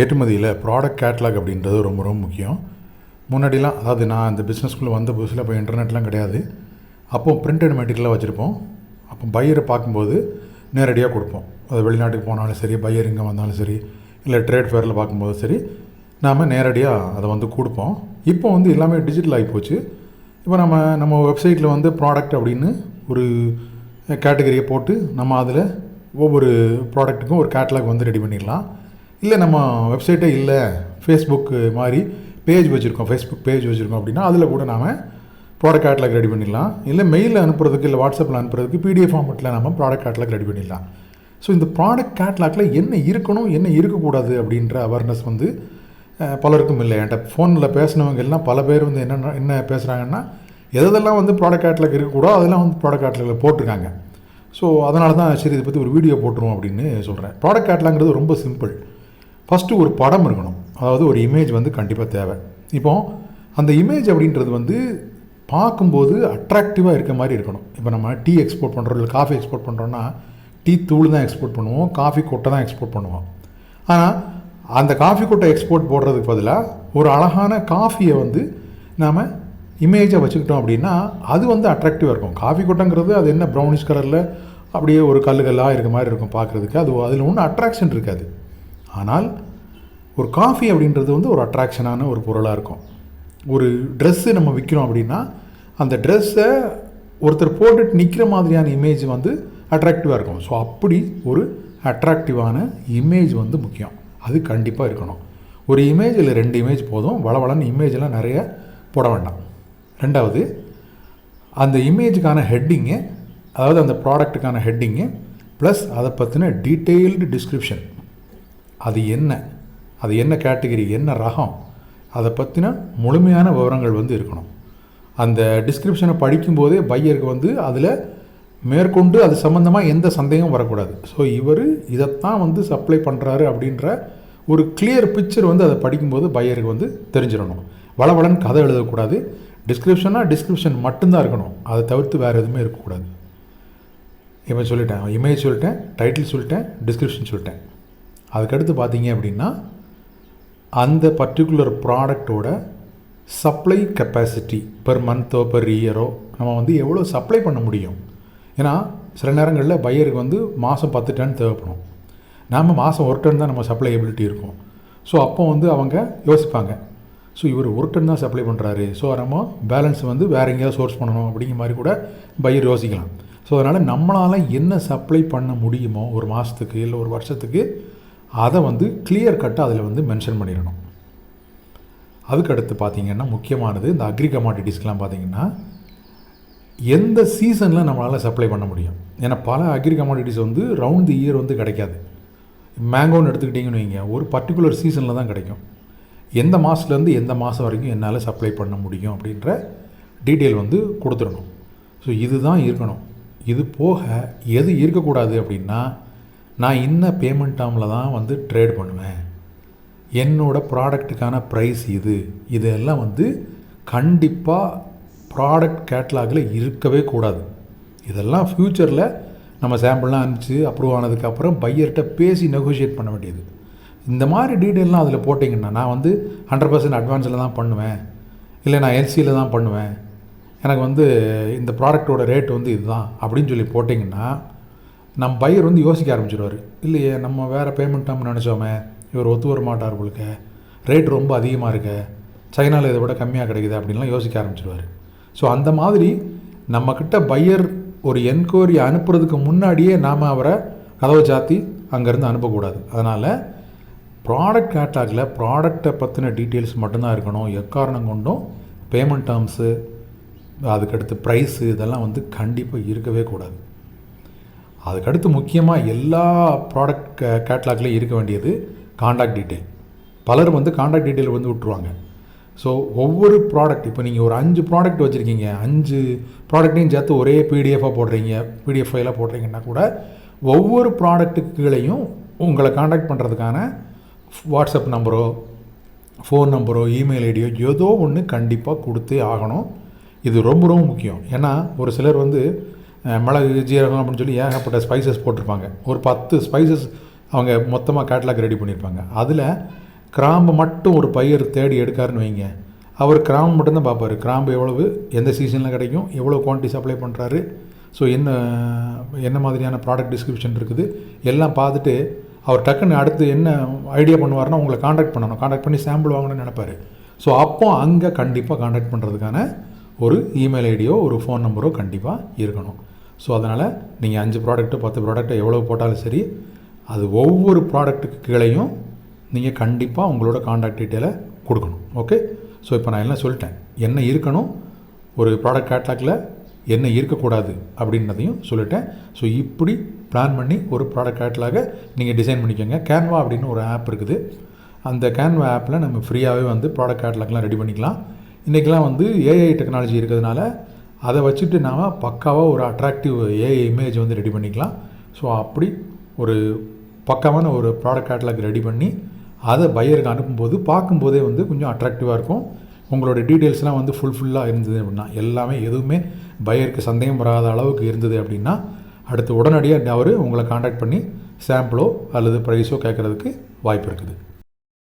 ஏற்றுமதியில் product catalogue அப்படின்றது ரொம்ப ரொம்ப முக்கியம். முன்னாடிலாம் அதாவது நான் இந்த பிஸ்னஸ்குள்ளே வந்த புதுசில் இப்போ இன்டர்நெட்லாம் கிடையாது. அப்போ பிரிண்டட் மெட்டீரியலாக வச்சுருப்போம். அப்போ பையரை பார்க்கும்போது நேரடியாக கொடுப்போம். அது வெளிநாட்டுக்கு போனாலும் சரி பையர் இங்கே வந்தாலும் சரி இல்லை ட்ரேட் ஃபேரில் பார்க்கும்போது சரி நாம் நேரடியாக அதை வந்து கொடுப்போம். இப்போ வந்து எல்லாமே டிஜிட்டல் ஆகி போச்சு. இப்போ நம்ம நம்ம வெப்சைட்டில் வந்து ப்ராடக்ட் அப்படின்னு ஒரு கேட்டகரியை போட்டு நம்ம அதில் ஒவ்வொரு ப்ராடக்ட்டுக்கும் ஒரு கேட்லாக் வந்து ரெடி பண்ணிடலாம். இல்லை நம்ம வெப்சைட்டே இல்லை ஃபேஸ்புக் மாதிரி பேஜ் வச்சுருக்கோம். ஃபேஸ்புக் பேஜ் வச்சுருக்கோம் அப்படின்னா அதில் கூட நாம் ப்ராடக்ட் கேட்லாக் ரெடி பண்ணிடலாம். இல்லை மெயிலில் அனுப்புறதுக்கு இல்லை வாட்ஸ்அப்பில் அனுப்புறதுக்கு பிடிஎஃப் ஃபார்மெட்டில் நம்ம ப்ராடக்ட் கேட்லாக் ரெடி பண்ணிடலாம். ஸோ இந்த ப்ராடக்ட் கேட்லாக்ல என்ன இருக்கணும் என்ன இருக்கக்கூடாது அப்படின்ற அவேர்னஸ் வந்து பலருக்கும் இல்லை. என்கிட்ட ஃபோனில் பேசினவங்க எல்லாம் பல பேர் வந்து என்ன என்ன பேசுகிறாங்கன்னா எதெல்லாம் வந்து ப்ராடக்ட் கேட்லாக் இருக்கக்கூடாது அதெல்லாம் வந்து ப்ராடக்ட் கேட்லாக்ல போட்டிருக்காங்க. ஸோ அதனால தான் சரி இதை பற்றி ஒரு வீடியோ போட்டுருவோம் அப்படின்னு சொல்கிறேன் ப்ராடக்ட் கேட்லாங்கிறது ரொம்ப சிம்பிள் ஃபஸ்ட்டு ஒரு படம் இருக்கணும். அதாவது ஒரு இமேஜ் வந்து கண்டிப்பாக தேவை. இப்போ அந்த இமேஜ் அப்படின்றது வந்து பார்க்கும்போது அட்ராக்டிவாக இருக்க மாதிரி இருக்கணும். இப்போ நம்ம டீ எக்ஸ்போர்ட் பண்ணுறோம் இல்லை காஃபி எக்ஸ்போர்ட் பண்ணுறோன்னா டீ தூள் தான் எக்ஸ்போர்ட் பண்ணுவோம் காஃபி கொட்டை தான் எக்ஸ்போர்ட் பண்ணுவோம். ஆனால் அந்த காஃபி கொட்டை எக்ஸ்போர்ட் போடுறதுக்கு பதிலாக ஒரு அழகான காஃபியை வந்து நாம் இமேஜை வச்சுக்கிட்டோம் அப்படின்னா அது வந்து அட்ராக்டிவாக இருக்கும். காஃபி கொட்டைங்கிறது அது என்ன ப்ரௌனிஷ் கலரில் அப்படியே ஒரு கல்லு கல்லாக இருக்க மாதிரி இருக்கும் பார்க்குறதுக்கு. அது அதில் ஒன்றும் அட்ராக்ஷன் இருக்காது. ஆனால் ஒரு காஃபி அப்படின்றது வந்து ஒரு அட்ராக்ஷனான ஒரு பொருளாக இருக்கும். ஒரு ட்ரெஸ்ஸு நம்ம விற்கிறோம் அப்படின்னா அந்த ட்ரெஸ்ஸை ஒருத்தர் போட்டுட்டு நிற்கிற மாதிரியான இமேஜ் வந்து அட்ராக்டிவாக இருக்கும். ஸோ அப்படி ஒரு அட்ராக்டிவான இமேஜ் வந்து முக்கியம். அது கண்டிப்பாக இருக்கணும். ஒரு இமேஜ் இல்லை ரெண்டு இமேஜ் போதும். வளவளன்னு இமேஜெலாம் நிறைய போட வேண்டாம். ரெண்டாவது அந்த இமேஜுக்கான ஹெட்டிங்கு அதாவது அந்த ப்ராடக்ட்டுக்கான ஹெட்டிங்கு ப்ளஸ் அதை பற்றின டீட்டெயில்டு டிஸ்கிரிப்ஷன் அது என்ன? அது என்ன கேட்டகரி? என்ன ரகம்? அதை பற்றின முழுமையான விவரங்கள் வந்து இருக்கணும். அந்த டிஸ்கிரிப்ஷனை படிக்கும்போதே பையருக்கு வந்து அதில் மேற்கொண்டு அது சம்மந்தமாக எந்த சந்தேகமும் வரக்கூடாது. ஸோ இவர் இதைத்தான் வந்து சப்ளை பண்ணுறாரு அப்படின்ற ஒரு கிளியர் பிக்சர் வந்து அதை படிக்கும்போது பையருக்கு வந்து தெரிஞ்சிடணும். வளவளன் கதை எழுதக்கூடாது. டிஸ்கிரிப்ஷனாக டிஸ்கிரிப்ஷன் மட்டும்தான் இருக்கணும். அதை தவிர்த்து வேறு எதுவுமே இருக்கக்கூடாது. இமேஜ் சொல்லிட்டேன். இமேஜ் சொல்லிட்டேன். டைட்டில் சொல்லிட்டேன். டிஸ்கிரிப்ஷன் சொல்லிட்டேன். அதுக்கடுத்து பார்த்தீங்க அப்படின்னா அந்த பர்டிகுலர் ப்ராடக்டோட சப்ளை கெப்பாசிட்டி பெர் மந்த்தோ பெர் இயரோ நம்ம வந்து எவ்வளோ சப்ளை பண்ண முடியும்? ஏன்னா சில நேரங்களில் பையருக்கு வந்து மாதம் பத்து டன் தேவைப்படும். நாம் மாதம் ஒரு டன் தான் நம்ம சப்ளை எபிலிட்டி இருக்கும். ஸோ அப்போ வந்து அவங்க யோசிப்பாங்க. ஸோ இவர் ஒரு டன் தான் சப்ளை பண்ணுறாரு ஸோ நம்ம பேலன்ஸ் வந்து வேறு எங்கேயாவது சோர்ஸ் பண்ணணும் அப்படிங்கிற மாதிரி கூட பையர் யோசிக்கலாம். ஸோ அதனால் நம்மளால் என்ன சப்ளை பண்ண முடியுமோ ஒரு மாதத்துக்கு இல்லை ஒரு வருஷத்துக்கு அதை வந்து கிளியர் கட்டாக அதில் வந்து மென்ஷன் பண்ணிடணும். அதுக்கடுத்து பார்த்திங்கன்னா முக்கியமானது இந்த அக்ரி கமாடிட்டிஸ்க்கெலாம் பார்த்திங்கன்னா எந்த சீசனில் நம்மளால் சப்ளை பண்ண முடியும்? ஏன்னா பல அக்ரி கமாடிட்டிஸ் வந்து ரவுண்ட் தி இயர் வந்து கிடைக்காது. மேங்கோன்னு எடுத்துக்கிட்டிங்கன்னு வைங்க ஒரு பர்டிகுலர் சீசனில் தான் கிடைக்கும். எந்த மாதத்துலேருந்து எந்த மாதம் வரைக்கும் என்னால் சப்ளை பண்ண முடியும் அப்படின்ற டீட்டெயில் வந்து கொடுத்துடணும். ஸோ இதுதான் இருக்கணும். இது போக எது இருக்கக்கூடாது அப்படின்னா நான் இன்ன பேமெண்ட் டேர்மில் தான் வந்து ட்ரேட் பண்ணுவேன். என்னோடய ப்ராடக்ட்டுக்கான ப்ரைஸ் இது. இதெல்லாம் வந்து கண்டிப்பாக ப்ராடக்ட் கேட்லாகில் இருக்கவே கூடாது. இதெல்லாம் ஃப்யூச்சரில் நம்ம சாம்பிள்லாம் அனுப்பிச்சு அப்ரூவ் ஆனதுக்கப்புறம் பையர்கிட்ட பேசி நெகோஷியேட் பண்ண வேண்டியது. இந்த மாதிரி டீட்டெயிலாம் அதில் போட்டிங்கன்னா நான் வந்து ஹண்ட்ரட் பர்சன்ட் அட்வான்ஸில் தான் பண்ணுவேன். இல்லை நான் எல்சியில் தான் பண்ணுவேன். எனக்கு வந்து இந்த ப்ராடக்ட்டோட ரேட் வந்து இதுதான் அப்படின்னு சொல்லி போட்டிங்கன்னா நம்ம பையர் வந்து யோசிக்க ஆரம்பிச்சிடுவார் இல்லையே நம்ம வேறு பேமெண்ட் நம்ம நினச்சோமே இவர் ஒத்து வர மாட்டார் போலுக்க ரேட் ரொம்ப அதிகமாக இருக்க சைனாவில் இதை விட கம்மியாக கிடைக்குது அப்படின்லாம் யோசிக்க ஆரம்பிச்சிடுவார் ஸோ அந்த மாதிரி நம்மக்கிட்ட பையர் ஒரு என்கொயரி அனுப்புறதுக்கு முன்னாடியே நாம் அவரை கதவை சாத்தி அங்கேருந்து அனுப்பக்கூடாது. அதனால் ப்ராடக்ட் கேட்டாகில் ப்ராடக்டை பற்றின டீட்டெயில்ஸ் மட்டும்தான் இருக்கணும். எக்காரணம் கொண்டும் பேமெண்ட் டேர்ம்ஸு அதுக்கடுத்து ப்ரைஸு இதெல்லாம் வந்து கண்டிப்பாக இருக்கவே கூடாது. அதுக்கடுத்து முக்கியமாக எல்லா ப்ராடக்ட் கேட்லாக்லேயும் இருக்க வேண்டியது காண்டாக்ட் டீட்டெயில் பலர் வந்து காண்டாக்ட் டீட்டெயில் வந்து விட்ருவாங்க ஸோ ஒவ்வொரு ப்ராடக்ட் இப்போ நீங்கள் ஒரு அஞ்சு ப்ராடக்ட் வச்சுருக்கீங்க அஞ்சு ப்ராடக்ட்டையும் சேர்த்து ஒரே பிடிஎஃபாக போடுறீங்க பிடிஎஃப் ஃபைலாக போடுறீங்கன்னா கூட ஒவ்வொரு ப்ராடக்ட்டுகளையும் உங்களை காண்டாக்ட் பண்ணுறதுக்கான வாட்ஸ்அப் நம்பரோ ஃபோன் நம்பரோ இமெயில் ஐடியோ ஏதோ ஒன்று கண்டிப்பாக கொடுத்தே ஆகணும். இது ரொம்ப ரொம்ப முக்கியம். ஏன்னா ஒரு சிலர் வந்து மிளகு ஜீரகம் அப்படின்னு சொல்லி ஏகப்பட்ட ஸ்பைசஸ் போட்டிருப்பாங்க. ஒரு பத்து ஸ்பைசஸ் அவங்க மொத்தமாக கேட்லாக் ரெடி பண்ணியிருப்பாங்க. அதில் கிராம்பு மட்டும் ஒரு பையர் தேடி எடுக்காருன்னு வைங்க. அவர் கிராம்பு மட்டும்தான் பார்ப்பார். கிராம்பு எவ்வளவு எந்த சீசனில் கிடைக்கும் எவ்வளோ குவான்டிட்டி சப்ளை பண்ணுறாரு ஸோ என்ன என்ன மாதிரியான ப்ராடக்ட் டிஸ்கிரிப்ஷன் இருக்குது எல்லாம் பார்த்துட்டு அவர் டக்குன்னு அடுத்து என்ன ஐடியா பண்ணுவார்னா உங்களை காண்டாக்ட் பண்ணணும். காண்டாக்ட் பண்ணி சாம்பிள் வாங்கணும்னு நினைப்பார். ஸோ அப்போ அங்கே கண்டிப்பாக காண்டாக்ட் பண்ணுறதுக்கான ஒரு இமெயில் ஐடியோ ஒரு ஃபோன் நம்பரோ கண்டிப்பாக இருக்கணும். ஸோ அதனால் நீங்கள் அஞ்சு ப்ராடக்ட்டு பத்து ப்ராடக்ட்டு எவ்வளோ போட்டாலும் சரி அது ஒவ்வொரு ப்ராடக்ட்டுக்கு கீழேயும் நீங்கள் கண்டிப்பாக உங்களோட காண்டாக்ட் டீட்டெயிலை கொடுக்கணும். ஓகே ஸோ இப்போ நான் எல்லாம் சொல்லிட்டேன்? என்ன இருக்கணும்? ஒரு ப்ராடக்ட் கேட்லாக்ல என்ன இருக்கக்கூடாது அப்படின்றதையும் சொல்லிட்டேன். ஸோ இப்படி பிளான் பண்ணி ஒரு ப்ராடக்ட் கேட்லாக நீங்கள் டிசைன் பண்ணிக்கோங்க. கேன்வா அப்படின்னு ஒரு ஆப் இருக்குது. அந்த கேன்வா ஆப்பில் நம்ம ஃப்ரீயாகவே வந்து ப்ராடக்ட் கேட்லாக்லாம் ரெடி பண்ணிக்கலாம். இன்றைக்கெலாம் வந்து ஏஐ டெக்னாலஜி இருக்கிறதுனால அதை வச்சுட்டு நாம் பக்காவாக ஒரு அட்ராக்டிவ் ஏஐ இமேஜ் வந்து ரெடி பண்ணிக்கலாம். ஸோ அப்படி ஒரு பக்காவான ஒரு ப்ராடக்ட் கேட்லாக் ரெடி பண்ணி அதை பையருக்கு அனுப்பும்போது பார்க்கும்போதே வந்து கொஞ்சம் அட்ராக்டிவாக இருக்கும். உங்களோட டீட்டெயில்ஸ்லாம் வந்து ஃபுல்ஃபுல்லாக இருந்தது அப்படின்னா எல்லாமே எதுவுமே பையருக்கு சந்தேகம் வராத அளவுக்கு இருந்தது அப்படின்னா அடுத்து உடனடியாக அவர் உங்களை காண்டாக்ட் பண்ணி சாம்பிளோ அல்லது ப்ரைஸோ கேட்குறதுக்கு வாய்ப்பு இருக்குது.